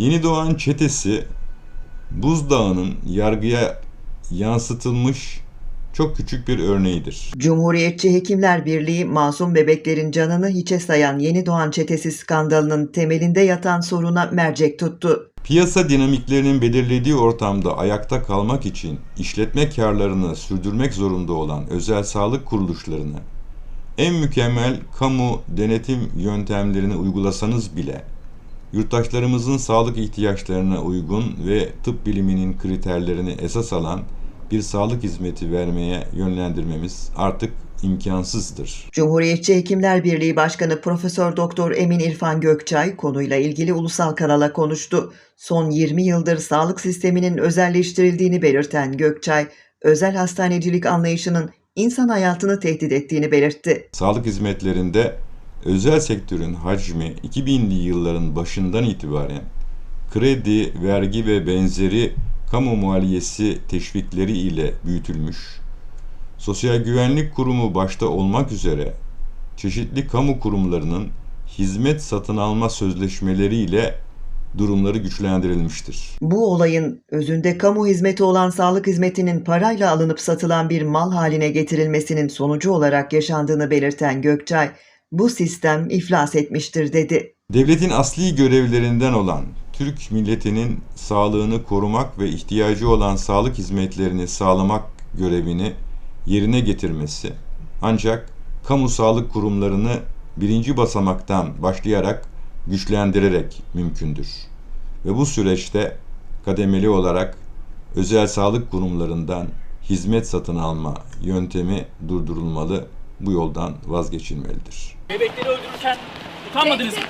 Yeni doğan çetesi buzdağının yargıya yansıtılmış çok küçük bir örneğidir. Cumhuriyetçi Hekimler Birliği masum bebeklerin canını hiçe sayan yeni doğan çetesi skandalının temelinde yatan soruna mercek tuttu. Piyasa dinamiklerinin belirlediği ortamda ayakta kalmak için işletme karlarını sürdürmek zorunda olan özel sağlık kuruluşlarını en mükemmel kamu denetim yöntemlerini uygulasanız bile yurttaşlarımızın sağlık ihtiyaçlarına uygun ve tıp biliminin kriterlerini esas alan bir sağlık hizmeti vermeye yönlendirmemiz artık imkansızdır. Cumhuriyetçi Hekimler Birliği Başkanı Profesör Doktor Emin İrfan Gökçay konuyla ilgili ulusal kanala konuştu. Son 20 yıldır sağlık sisteminin özelleştirildiğini belirten Gökçay, özel hastanecilik anlayışının insan hayatını tehdit ettiğini belirtti. Sağlık hizmetlerinde özel sektörün hacmi 2000'li yılların başından itibaren kredi, vergi ve benzeri kamu maliyesi teşvikleri ile büyütülmüş. Sosyal Güvenlik Kurumu başta olmak üzere çeşitli kamu kurumlarının hizmet satın alma sözleşmeleriyle durumları güçlendirilmiştir. Bu olayın özünde kamu hizmeti olan sağlık hizmetinin parayla alınıp satılan bir mal haline getirilmesinin sonucu olarak yaşandığını belirten Gökçay, bu sistem iflas etmiştir dedi. Devletin asli görevlerinden olan Türk milletinin sağlığını korumak ve ihtiyacı olan sağlık hizmetlerini sağlamak görevini yerine getirmesi ancak kamu sağlık kurumlarını birinci basamaktan başlayarak güçlendirerek mümkündür. Ve bu süreçte kademeli olarak özel sağlık kurumlarından hizmet satın alma yöntemi durdurulmalı, bu yoldan vazgeçilmelidir. Bebekleri öldürürken utanmadınız mı?